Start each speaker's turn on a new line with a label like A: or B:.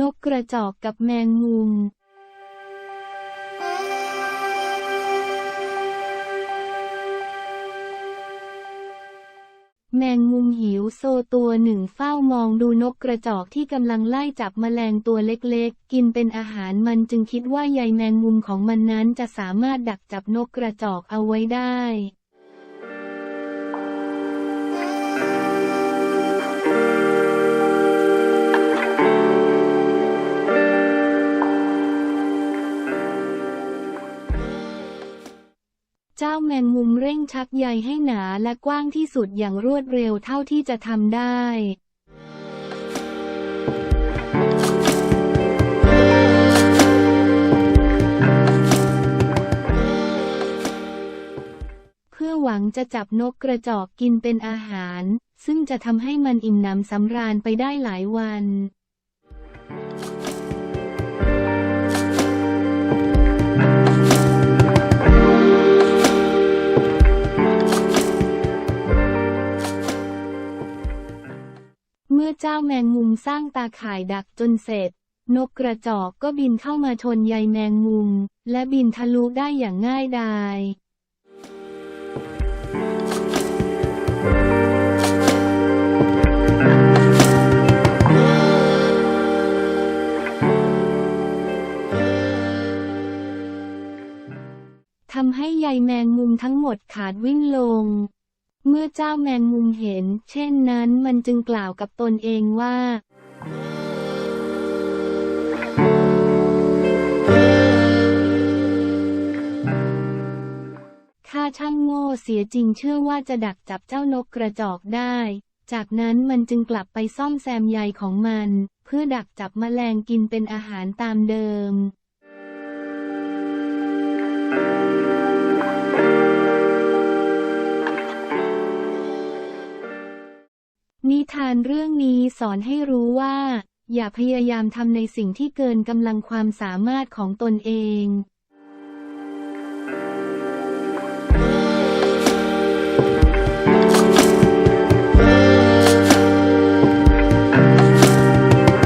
A: นกกระจอกกับแมงมุม แมงมุมหิวโซตัวหนึ่งเฝ้ามองดูนกกระจอกที่กำลังไล่จับแมลงตัวเล็กๆ กินเป็นอาหารมันจึงคิดว่าใยแมงมุมของมันนั้นจะสามารถดักจับนกกระจอกเอาไว้ได้ เจ้าแมงมุมเร่งชักใยให้หนาและกว้างที่สุดอย่างรวดเร็วเท่าที่จะทำได้เพื่อหวังจะจับนกกระจอกกินเป็นอาหาร ซึ่งจะทำให้มันอิ่มหนำสำราญไปได้หลายวัน เจ้าแมงมุมสร้างตาข่ายดักจนเสร็จ นกกระจอกก็บินเข้ามาชนใยแมงมุม และบินทะลุได้อย่างง่ายดายทำให้ใยแมงมุมทั้งหมดขาดวิ่งลง เมื่อเจ้าแมงมุมเห็น เช่นนั้นมันจึงกล่าวกับตนเองว่าข้าช่างโง่เสียจริงเชื่อว่าจะดักจับเจ้านกกระจอกได้ จากนั้นมันจึงกลับไปซ่อมแซมใยของมัน เพื่อดักจับแมลงกินเป็นอาหารตามเดิม นิทานเรื่องนี้สอนให้รู้ว่า อย่าพยายามทำในสิ่งที่เกินกำลังความสามารถของตนเอง